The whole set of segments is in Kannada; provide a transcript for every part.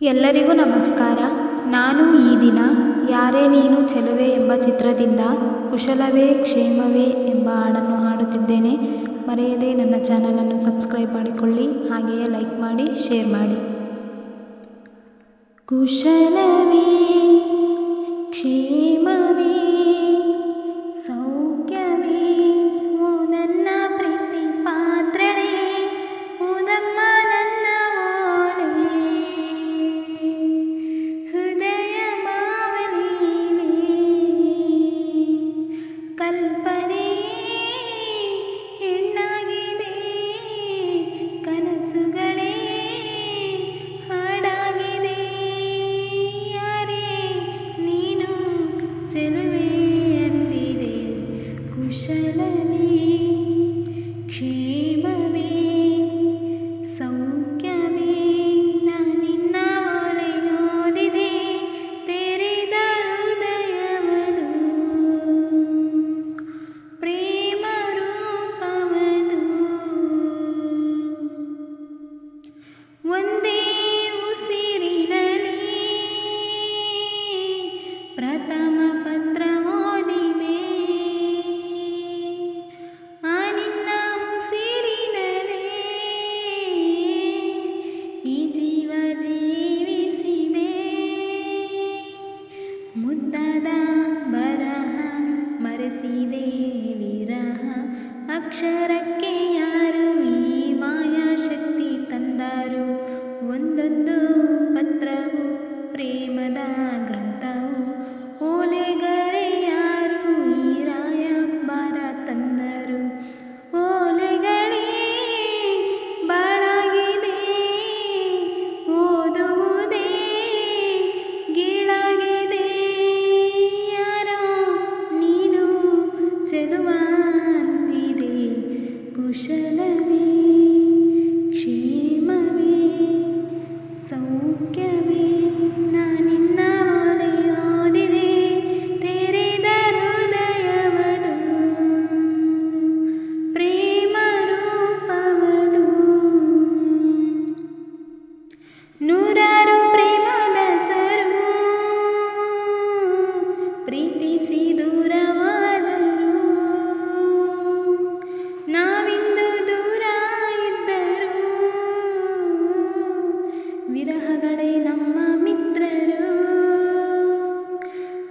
ಎಲ್ಲರಿಗೂ ನಮಸ್ಕಾರ. ನಾನು ಈ ದಿನ ಯಾರೇ ನೀನು ಚೆಲುವೆ ಎಂಬ ಚಿತ್ರದಿಂದ ಕುಶಲವೇ ಕ್ಷೇಮವೇ ಎಂಬ ಹಾಡನ್ನು ಹಾಡುತ್ತಿದ್ದೇನೆ. ಮರೆಯದೆ ನನ್ನ ಚಾನಲನ್ನು ಸಬ್ಸ್ಕ್ರೈಬ್ ಮಾಡಿಕೊಳ್ಳಿ, ಹಾಗೆಯೇ ಲೈಕ್ ಮಾಡಿ, ಶೇರ್ ಮಾಡಿ. ಕುಶಲವೇ ಕ್ಷೇಮವೇ സീതേ വിരഹ അക്ഷരക്കേ ಕುಶಲವೇ ಕ್ಷೇಮವೇ ಸೌಖ್ಯವೇ ನಾನಿನ್ನ ಓದಿದೆ ತೆರೆದ ಹೃದಯವದು ಪ್ರೇಮ ರೂಪವದು ನೂರಾರು ಪ್ರೇಮದ ಸರು ಪ್ರೀತಿಸಿ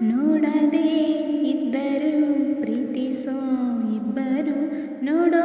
ನೋಡದೆ ಇದ್ದರು ಪ್ರೀತಿಸೋ ಇಬ್ಬರು ನೋಡೋ